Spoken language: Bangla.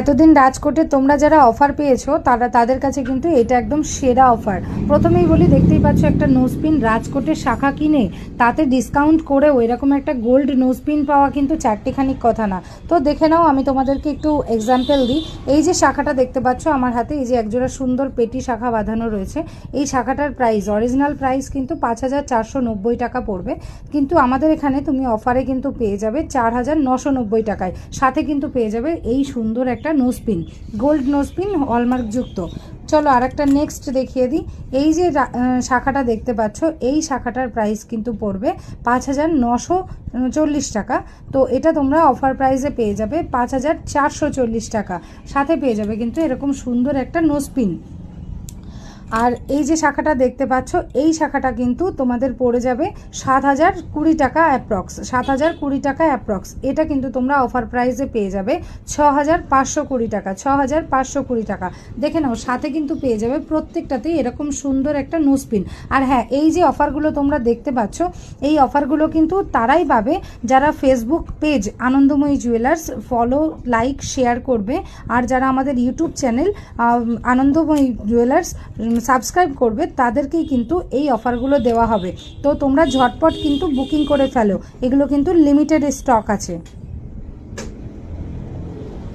এতদিন রাজকোটে তোমরা যারা অফার পেয়েছ, তারা তাদের কাছে কিন্তু এটা একদম সেরা অফার প্রথমেই বলি, দেখতেই পাচ্ছ একটা নোজপিন রাজকোটের শাখা কিনে, তাতে ডিসকাউন্ট করেও এরকম একটা গোল্ড নোজপিন পাওয়া কিন্তু চারটিখানিক কথা না। তো দেখে নাও, আমি তোমাদেরকে একটু এক্সাম্পল দিই। এই যে শাখাটা দেখতে পাচ্ছ, আমার হাতে এই যে একজোড়া সুন্দর পেটি শাখা বাঁধানো রয়েছে। এই শাখাটার প্রাইস অরিজিনাল প্রাইস কিন্তু পাঁচ হাজার চারশো নব্বই টাকা পড়বে। কিন্তু আমাদের এখানে তুমি অফারে কিন্তু পেয়ে যাবে চার হাজার নশো নব্বই টাকায়। সাথে কিন্তু পেয়ে যাবে এই সুন্দর একটা নোজপিন গোল্ড নোজপিন হলমার্ক যুক্ত। চলো আর একটা নেক্সট দেখিয়ে দিই। এই যে শাখাটা দেখতে পাচ্ছ, এই শাখাটার প্রাইস কিন্তু পড়বে পাঁচ হাজার নশো চল্লিশ টাকা। তো এটা তোমরা অফার প্রাইসে পেয়ে যাবে পাঁচ হাজার চারশো চল্লিশ টাকা। সাথে পেয়ে যাবে কিন্তু এরকম সুন্দর একটা নোজপিন আর এই যে শাখাটা দেখতে পাচ্ছ, এই শাখাটা কিন্তু তোমাদের পড়ে যাবে সাত হাজার কুড়ি টাকা অ্যাপ্রক্স, সাত হাজার কুড়ি টাকা অ্যাপ্রক্স। এটা কিন্তু তোমরা অফার প্রাইসে পেয়ে যাবে ছ হাজার পাঁচশো কুড়ি টাকা ছ হাজার পাঁচশো কুড়ি টাকা। দেখে নাও, সাথে কিন্তু পেয়ে যাবে প্রত্যেকটাতেই এরকম সুন্দর একটা নোসপিন আর হ্যাঁ এই যে অফারগুলো তোমরা দেখতে পাচ্ছ, এই অফারগুলো কিন্তু তারাই পাবে যারা Facebook page Anandamayi jewellers follow, like, share করবে। আর যারা আমাদের YouTube channel Anandamayi jewellers subscribe করবে, তাদেরকেই কিন্তু এই অফারগুলো দেওয়া হবে। তো তোমরা ঝটপট কিন্তু বুকিং করে ফেলো। এগুলো কিন্তু লিমিটেড স্টক আছে।